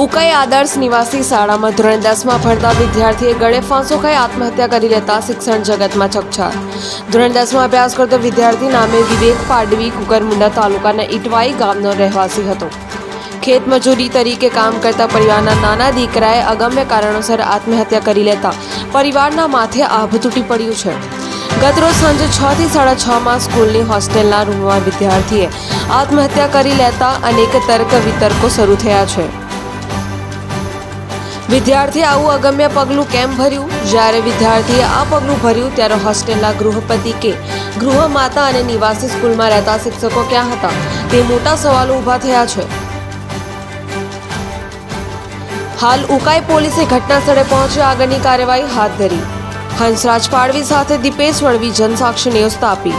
ઉકાઈ આદર્શ નિવાસી શાળામાં ધોરણ દસમાં ભણતા વિદ્યાર્થીએ ગળે ફાંસો ખાઈ આત્મહત્યા કરી લેતા શિક્ષણ જગતમાં ચકચાર ધોરણ દસમાં અભ્યાસ કરતો વિદ્યાર્થી નામે વિવેક પાડવી કુકરમુંડા તાલુકાના ઇટવાઈ ગામનો રહેવાસી હતો. ખેતમજૂરી તરીકે કામ કરતા પરિવારના નાના દીકરાએ અગમ્ય કારણોસર આત્મહત્યા કરી લેતા પરિવારના માથે આભ તૂટી પડ્યું છે. ગતરોજ સાંજે છ થી સાડા છ માં સ્કૂલની હોસ્ટેલના રૂમમાં વિદ્યાર્થીએ આત્મહત્યા કરી લેતા અનેક તર્ક વિતર્કો શરૂ થયા છે. વિદ્યાર્થીએ આવું અગમ્ય પગલું કેમ ભર્યું? જ્યારે વિદ્યાર્થીએ આ પગલું ભર્યું, ત્યારે હોસ્ટેલના ગૃહપતિ કે ગૃહમાતા અને નિવાસી સ્કૂલમાં રહેતા શિક્ષકો ક્યાં હતા? તે મોટા સવાલો ઊભા થયા છે. હાલ ઉકાઈ પોલીસે ઘટના સ્થળે પહોંચી આગળની કાર્યવાહી હાથ ધરી. હંસરાજ પાડવી સાથે દીપેશ વળવી જનસાક્ષી ન્યૂઝ તાપી.